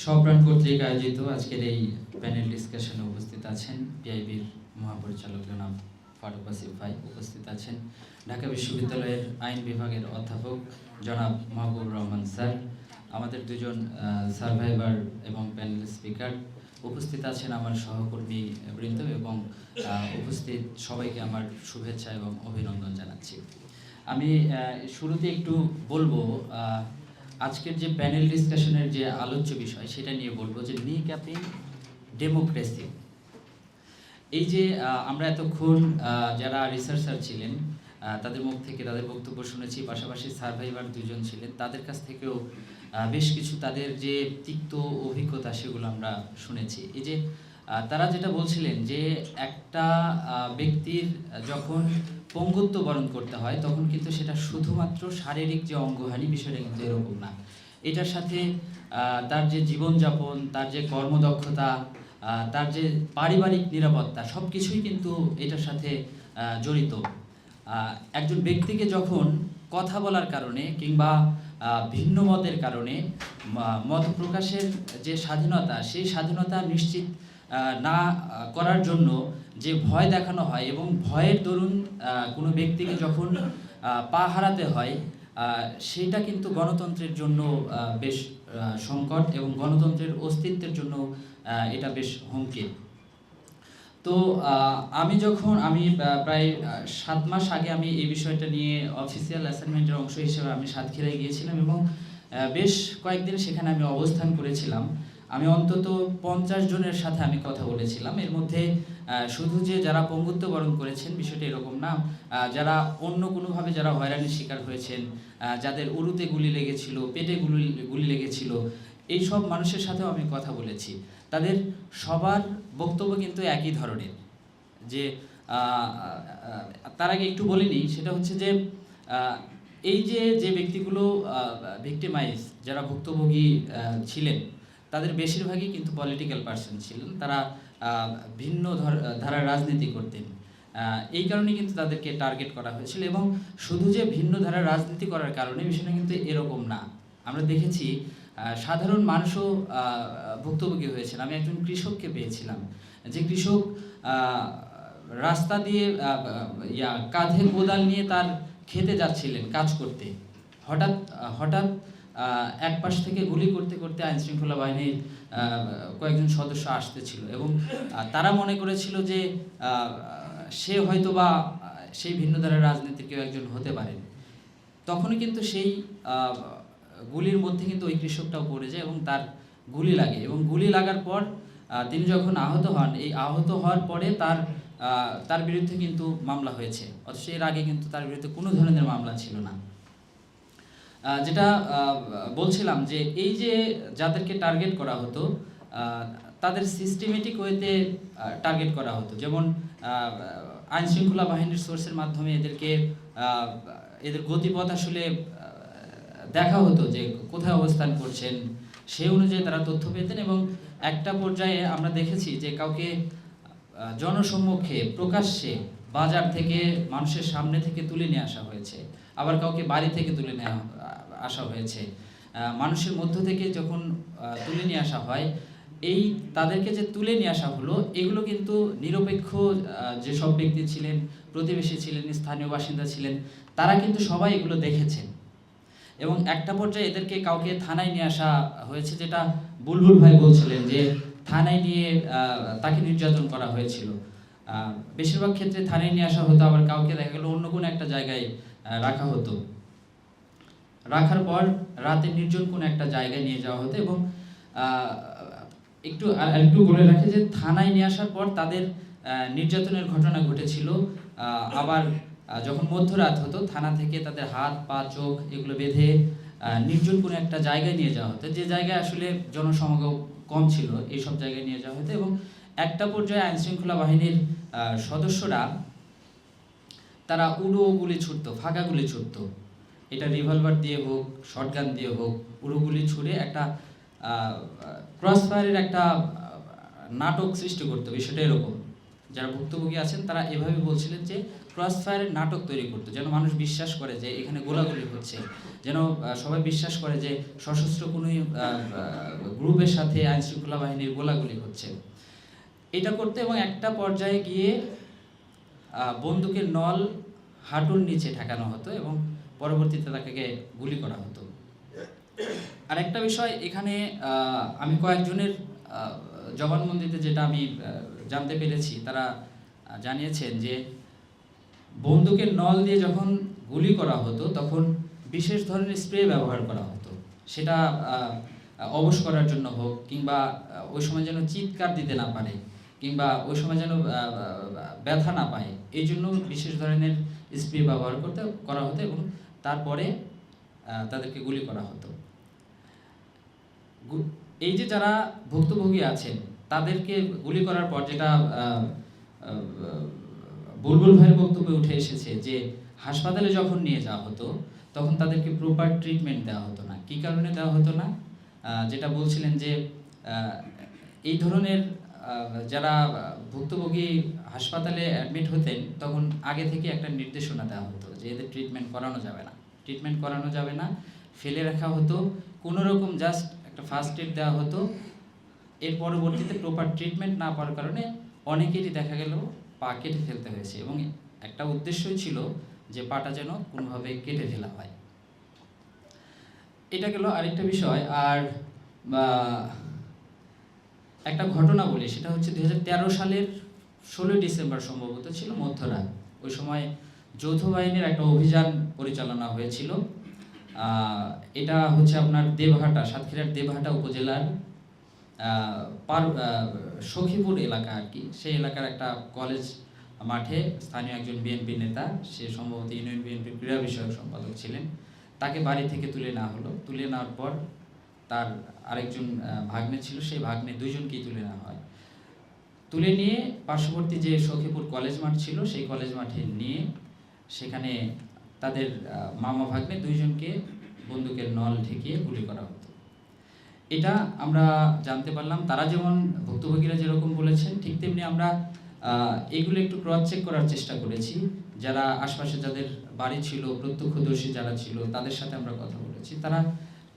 সপ্রাণ কর্তৃক আয়োজিত আজকের এই প্যানেল ডিসকাশনে উপস্থিত আছেন পিআইবির মহাপরিচালক জনাব ফারুক আসিফ ভাই। উপস্থিত আছেন ঢাকা বিশ্ববিদ্যালয়ের আইন বিভাগের অধ্যাপক জনাব মাহবুব রহমান স্যার, আমাদের দুজন সার্ভাইভার এবং প্যানেল স্পিকার উপস্থিত আছেন আমার সহকর্মী বৃন্দ এবং উপস্থিত সবাইকে আমার শুভেচ্ছা এবং অভিনন্দন জানাচ্ছি। আমি শুরুতে একটু বলব আজকের যে প্যানেল ডিসকাশনের যে আলোচ্য বিষয়, সেটা নিয়ে বলব যে নি ক্যাপিং ডেমোক্রেসি এই যে আমরা এতক্ষণ যারা রিসার্চার ছিলেন তাদের মুখ থেকে তাদের বক্তব্য শুনেছি, পাশাপাশি সার্ভাইভার দুজন ছিলেন, তাদের কাছ থেকেও বেশ কিছু তাদের যে তিক্ত অভিজ্ঞতা, সেগুলো আমরা শুনেছি। এই যে তারা যেটা বলছিলেন যে একটা ব্যক্তির যখন পঙ্গুত্ব বরণ করতে হয়, তখন কিন্তু সেটা শুধুমাত্র শারীরিক যে অঙ্গহানি বিষয়টা কিন্তু এরকম না। এটার সাথে তার যে জীবনযাপন, তার যে কর্মদক্ষতা তার যে পারিবারিক নিরাপত্তা সব কিছুই কিন্তু এটার সাথে জড়িত। একজন ব্যক্তিকে যখন কথা বলার কারণে কিংবা ভিন্ন মতের কারণে মত প্রকাশের যে স্বাধীনতা, সেই স্বাধীনতা নিশ্চিত না করার জন্য যে ভয় দেখানো হয় এবং ভয়ের দরুন কোনো ব্যক্তিকে যখন পা হারাতে হয় সেটা কিন্তু গণতন্ত্রের জন্য বেশ সংকট এবং গণতন্ত্রের অস্তিত্বের জন্য এটা বেশ হুমকি। তো আমি যখন, আমি প্রায় সাত মাস আগে আমি এই বিষয়টা নিয়ে অফিসিয়াল অ্যাসাইনমেন্টের অংশ হিসেবে আমি সাতক্ষীরায় গিয়েছিলাম এবং বেশ কয়েকদিন সেখানে আমি অবস্থান করেছিলাম। আমি অন্তত পঞ্চাশ জনের সাথে আমি কথা বলেছিলাম। এর মধ্যে শুধু যে যারা পঙ্গুত্ব বরণ করেছেন বিষয়টা এরকম না যারা অন্য কোনোভাবে যারা হয়রানির শিকার হয়েছেন যাদের উরুতে গুলি লেগেছিল, পেটে গুলি গুলি লেগেছিল এই সব মানুষের সাথেও আমি কথা বলেছি। তাদের সবার বক্তব্য কিন্তু একই ধরনের। যে তার আগে একটু বলিনি সেটা হচ্ছে যে এই যে যে ব্যক্তিগুলো ভিক্টিমাইজ, যারা ভুক্তভোগী ছিলেন তাদের বেশিরভাগই কিন্তু পলিটিক্যাল পার্সন ছিলেন। তারা ভিন্ন ধর- ধারার রাজনীতি করতেন। এই কারণে কিন্তু তাদেরকে টার্গেট করা হয়েছিল এবং শুধু যে ভিন্ন ধারার রাজনীতি করার কারণে বিষয়টা কিন্তু এরকম না। আমরা দেখেছি সাধারণ মানুষও ভুক্তভোগী হয়েছেন। আমি একজন কৃষককে পেয়েছিলাম। যে কৃষক রাস্তা দিয়ে কাঁধে কোদাল নিয়ে তার খেতে যাচ্ছিলেন কাজ করতে। হঠাৎ হঠাৎ এক পাশ থেকে গুলি করতে করতে আইন শৃঙ্খলা বাহিনীর কয়েকজন সদস্য আসতেছিল এবং তারা মনে করেছিল যে সে হয়তো বা সেই ভিন্ন ধারার রাজনীতির কেউ একজন হতে পারেন। তখনই কিন্তু সেই গুলির মধ্যে কিন্তু ওই কৃষকটাও পড়ে যায় এবং তার গুলি লাগে এবং গুলি লাগার পর তিনি যখন আহত হন, এই আহত হওয়ার পরে তার তার বিরুদ্ধে কিন্তু মামলা হয়েছে। অথচ এর আগে কিন্তু তার বিরুদ্ধে কোনো ধরনের মামলা ছিল না। যেটা বলছিলাম যে এই যে যাদেরকে টার্গেট করা হতো তাদের সিস্টেমেটিক ওয়েতে টার্গেট করা হতো। যেমন আহ, আইন শৃঙ্খলা বাহিনীর সোর্সের মাধ্যমে এদেরকে এদের গতিপথ আসলে দেখা হতো যে কোথায় অবস্থান করছেন সেই অনুযায়ী তারা তথ্য পেতেন এবং একটা পর্যায়ে আমরা দেখেছি যে কাউকে জনসম্মুখে প্রকাশ্যে বাজার থেকে মানুষের সামনে থেকে তুলে নিয়ে আসা হয়েছে। আবার কাউকে বাড়ি থেকে তুলে নেওয়া আসা হয়েছে। মানুষের মধ্য থেকে যখন তুলে নিয়ে আসা হয়, এই তাদেরকে যে তুলে নিয়ে আসা হলো, এগুলো কিন্তু নিরপেক্ষ যেসব ব্যক্তি ছিলেন, প্রতিবেশী ছিলেন, স্থানীয় বাসিন্দা ছিলেন, তারা কিন্তু সবাই এগুলো দেখেছেন। এবং একটা পর্যায়ে এদেরকে কাউকে থানায় নিয়ে আসা হয়েছে, যেটা বুলবুল ভাই বলছিলেন যে থানায় নিয়ে তাকে নির্যাতন করা হয়েছিল। বেশিরভাগ ক্ষেত্রে থানায় নিয়ে আসা হতো, আবার কাউকে দেখা গেল অন্য কোনো একটা জায়গায় রাখা হতো। রাখার পর রাতে নির্জন কোনো একটা জায়গায় নিয়ে যাওয়া হতো এবং একটু একটু বলে রাখি যে থানায় নিয়ে আসার পর তাদের নির্যাতনের ঘটনা ঘটেছিল। আবার যখন মধ্যরাত হতো, থানা থেকে তাদের হাত, পা, চোখ এগুলো বেঁধে নির্জন কোনো একটা জায়গায় নিয়ে যাওয়া হতো। যে জায়গায় আসলে জনসমাগম কম ছিল, এইসব জায়গায় নিয়ে যাওয়া হতো এবং একটা পর্যায়ে আইন শৃঙ্খলা বাহিনীর সদস্যরা তারা উড়ো গুলি ছুটতো, ফাঁকা গুলি ছুটতো। এটা রিভলভার দিয়ে হোক শটগান দিয়ে হোক উড়ো গুলি ছুড়ে একটা ক্রস ফায়ারের একটা নাটক সৃষ্টি করতো বিষয়টা এরকম। যারা ভুক্তভোগী আছেন, তারা এভাবে বলছিলেন যে ক্রস ফায়ারের নাটক তৈরি করতো, যেন মানুষ বিশ্বাস করে যে এখানে গোলাগুলি হচ্ছে, যেন সবাই বিশ্বাস করে যে সশস্ত্র কোনো গ্রুপের সাথে আইন শৃঙ্খলা বাহিনীর গোলাগুলি হচ্ছে। এটা করতে এবং একটা পর্যায়ে গিয়ে বন্দুকের নল হাঁটুর নিচে ঠেকানো হতো এবং পরবর্তীতে তাকে গুলি করা হতো। আরেকটা বিষয়, এখানে আমি কয়েকজনের জবানবন্দিতে যেটা আমি জানতে পেরেছি, তারা জানিয়েছেন যে বন্দুকের নল দিয়ে যখন গুলি করা হতো, তখন বিশেষ ধরনের স্প্রে ব্যবহার করা হতো। সেটা অবশ করার জন্য হোক, কিংবা ওই সময় যেন চিৎকার দিতে না পারে, কিংবা ওই সময় যেন ব্যথা না পায়, এই জন্য বিশেষ ধরনের স্প্রে ব্যবহার করতে, করা হতো এবং তারপরে তাদেরকে গুলি করা হতো। এই যে যারা ভুক্তভোগী আছেন, তাদেরকে গুলি করার পর যেটা বুলবুল ভাইয়ের বক্তব্যে উঠে এসেছে যে, হাসপাতালে যখন নিয়ে যাওয়া হতো, তখন তাদেরকে প্রপার ট্রিটমেন্ট দেওয়া হতো না। কী কারণে দেওয়া হতো না? যেটা বলছিলেন যে এই ধরনের যারা ভুক্তভোগী হাসপাতালে অ্যাডমিট হতেন, তখন আগে থেকে একটা নির্দেশনা দেওয়া হতো যে এদের ট্রিটমেন্ট করানো যাবে না। ট্রিটমেন্ট করানো যাবে না, ফেলে রাখা হতো কোনো রকম জাস্ট একটা ফার্স্ট এড দেওয়া হতো। এর পরবর্তীতে প্রপার ট্রিটমেন্ট না পাওয়ার কারণে অনেকেরই দেখা গেল পা কেটে ফেলতে হয়েছে এবং একটা উদ্দেশ্যই ছিল যে পাটা যেন কোনোভাবে কেটে ফেলা হয়। এটা গেল আরেকটা বিষয়, আর একটা ঘটনা বলি, সেটা হচ্ছে দুই হাজার তেরো সালের ষোলোই ডিসেম্বর সম্ভবত ছিল মধ্যরাত। ওই সময় যৌথ বাহিনীর একটা অভিযান পরিচালনা হয়েছিল। এটা হচ্ছে আপনার দেবহাটা, সাতক্ষীরার দেবহাটা উপজেলার পার সখীপুর এলাকা আর কি। সেই এলাকার একটা কলেজ মাঠে স্থানীয় একজন বিএনপি নেতা, সে সম্ভবত ইউনিয়ন বিএনপির ক্রীড়া বিষয়ক সম্পাদক ছিলেন। তাকে বাড়ি থেকে তুলে নেওয়া হলো। তুলে নেওয়ার পর তার আরেকজন ভাগ্নে ছিল, সেই ভাগ্নে দুইজনকেই তুলে নেওয়া হয়। তুলে নিয়ে পার্শ্ববর্তী যে সখীপুর কলেজ মাঠ ছিল, সেই কলেজ মাঠে নিয়ে সেখানে তাদের মামা ভাগ্নে দুইজনকে বন্দুকের নল ঠেকিয়ে গুলি করা হতো। এটা আমরা জানতে পারলাম। তারা যেমন ভুক্তভোগীরা যেরকম বলেছেন, ঠিক তেমনি আমরা এগুলো একটু ক্রস চেক করার চেষ্টা করেছি। যারা আশপাশে যাদের বাড়ি ছিল, প্রত্যক্ষদর্শী যারা ছিল, তাদের সাথে আমরা কথা বলেছি। তারা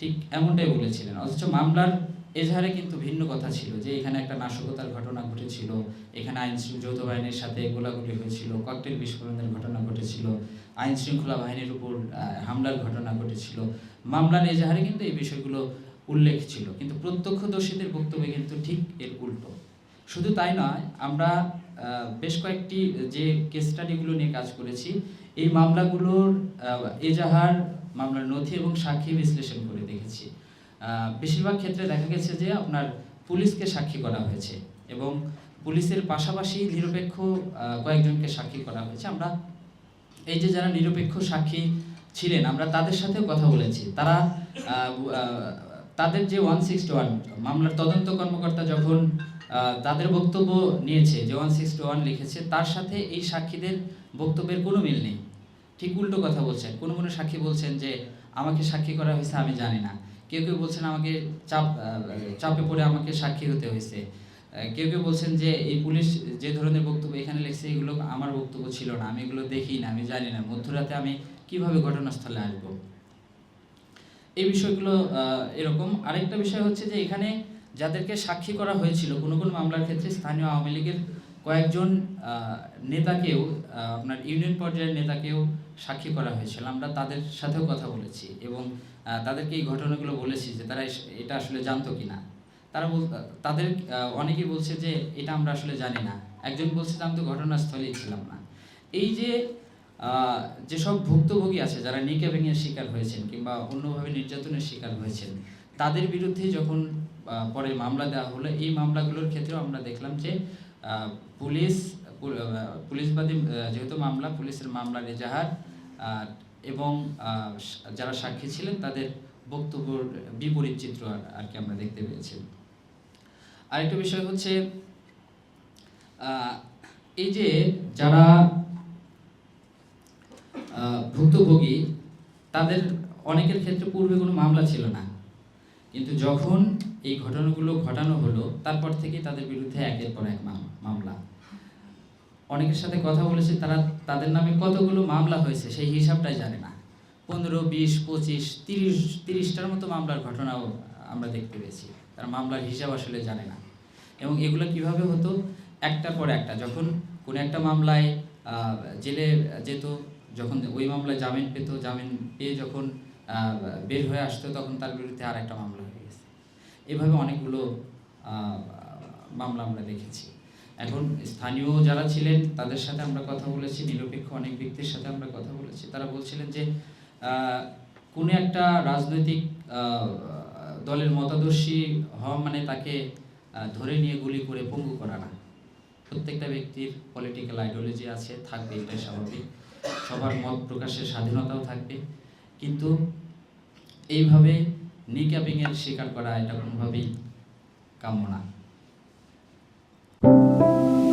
ঠিক এমনটাই বলেছিলেন। অথচ মামলার এজাহারে কিন্তু ভিন্ন কথা ছিল যে, এখানে একটা নাশকতার ঘটনা ঘটেছিল, এখানে আইন শৃঙ্খলা যৌথ বাহিনীর সাথে গোলাগুলি হয়েছিল, ককটেল বিস্ফোরণের ঘটনা ঘটেছিল আইন শৃঙ্খলা বাহিনীর উপর হামলার ঘটনা ঘটেছিল। মামলার এজাহারে কিন্তু এই বিষয়গুলো উল্লেখ ছিল। কিন্তু প্রত্যক্ষদর্শীদের বক্তব্যে কিন্তু ঠিক এর উল্টো। শুধু তাই নয়, আমরা বেশ কয়েকটি যে কেস স্টাডিগুলো নিয়ে কাজ করেছি, এই মামলাগুলোর এজাহার মামলার নথি এবং সাক্ষী বিশ্লেষণ করে দেখেছি। বেশিরভাগ ক্ষেত্রে দেখা গেছে যে আপনার পুলিশকে সাক্ষী করা হয়েছে এবং পুলিশের পাশাপাশি নিরপেক্ষ কয়েকজনকে সাক্ষী করা হয়েছে। আমরা এই যে যারা নিরপেক্ষ সাক্ষী ছিলেন, আমরা তাদের সাথেও কথা বলেছি। তারা তাদের যে ওয়ান সিক্সটি ওয়ান মামলার তদন্ত কর্মকর্তা যখন তাদের বক্তব্য নিয়েছে যে ওয়ান সিক্সটি ওয়ান লিখেছে, তার সাথে এই সাক্ষীদের বক্তব্যের কোনো মিল নেই। ঠিক উল্টো কথা বলছেন। কোনো কোনো সাক্ষী বলছেন যে, আমাকে সাক্ষী করা হয়েছে, আমি জানি না। কেউ কেউ বলছেন, আমাকে চাপ, চাপে পড়ে আমাকে সাক্ষী হতে হয়েছে। কেউ কেউ বলছেন যে, এই পুলিশ যে ধরনের বক্তব্য এখানে লিখছে, এগুলো আমার বক্তব্য ছিল না। আমি এগুলো দেখি না, আমি জানি না। মধ্যরাতে আমি কীভাবে ঘটনাস্থলে আসব? এই বিষয়গুলো এরকম। আরেকটা বিষয় হচ্ছে যে, এখানে যাদেরকে সাক্ষী করা হয়েছিল, কোনো কোনো মামলার ক্ষেত্রে স্থানীয় আওয়ামী লীগের কয়েকজন নেতাকেও আপনার ইউনিয়ন পর্যায়ের নেতাকেও সাক্ষী করা হয়েছিল। আমরা তাদের সাথেও কথা বলেছি এবং তাদেরকে এই ঘটনাগুলো বলেছি যে তারা এটা আসলে জানতো কিনা। তারা বল, তাদের অনেকেই বলছে যে এটা আমরা আসলে জানি না। একজন বলছে আমি তো ঘটনাস্থলেই ছিলাম না। এই যে যেসব ভুক্তভোগী আছে, যারা নিকে ভেঙে শিকার হয়েছেন কিংবা অন্যভাবে নির্যাতনের শিকার হয়েছেন, তাদের বিরুদ্ধে যখন পরে মামলা দেওয়া হলো, এই মামলাগুলোর ক্ষেত্রেও আমরা দেখলাম যে পুলিশ পুলিশবাদী যেহেতু মামলা, পুলিশের মামলার এজাহার এবং যারা সাক্ষী ছিলেন তাদের বক্তব্যর বিপরীত চিত্র আর- কি আমরা দেখতে পেয়েছি। আরেকটা বিষয় হচ্ছে এই যে যারা ভুক্তভোগী, তাদের অনেকের ক্ষেত্রে পূর্বে কোনো মামলা ছিল না। কিন্তু যখন এই ঘটনাগুলো ঘটানো হলো, তারপর থেকে তাদের বিরুদ্ধে একের পর এক মামলা। অনেকের সাথে কথা বলেছি, তারা তাদের নামে কতগুলো মামলা হয়েছে সেই হিসাবটাই জানে না। পনেরো, বিশ, পঁচিশ, তিরিশ, তিরিশটার মতো মামলার ঘটনাও আমরা দেখতে পেয়েছি। তারা মামলার হিসাব আসলে জানে না। এবং এগুলো কীভাবে হতো? একটার পর একটা, যখন কোনো একটা মামলায় জেলে যেত, যখন ওই মামলায় জামিন পেত, জামিন পেয়ে যখন বের হয়ে আসতো, তখন তার বিরুদ্ধে আর একটা মামলা হয়ে গেছে। এভাবে অনেকগুলো মামলা আমরা দেখেছি। এখন স্থানীয় যারা ছিলেন, তাদের সাথে আমরা কথা বলেছি, নিরপেক্ষ অনেক ব্যক্তির সাথে আমরা কথা বলেছি। তারা বলছিলেন যে কোনো একটা রাজনৈতিক দলের মতাদর্শী হওয়া মানে তাকে ধরে নিয়ে গুলি করে পঙ্গু করা না। প্রত্যেকটা ব্যক্তির পলিটিক্যাল আইডিওলজি আছে, থাকবে, এটাই স্বাভাবিক। সবার মত প্রকাশের স্বাধীনতাও থাকবে। কিন্তু এইভাবে নিক্যাপিংয়ের শিকার করা এটা কোনোভাবেই কাম্য না। Música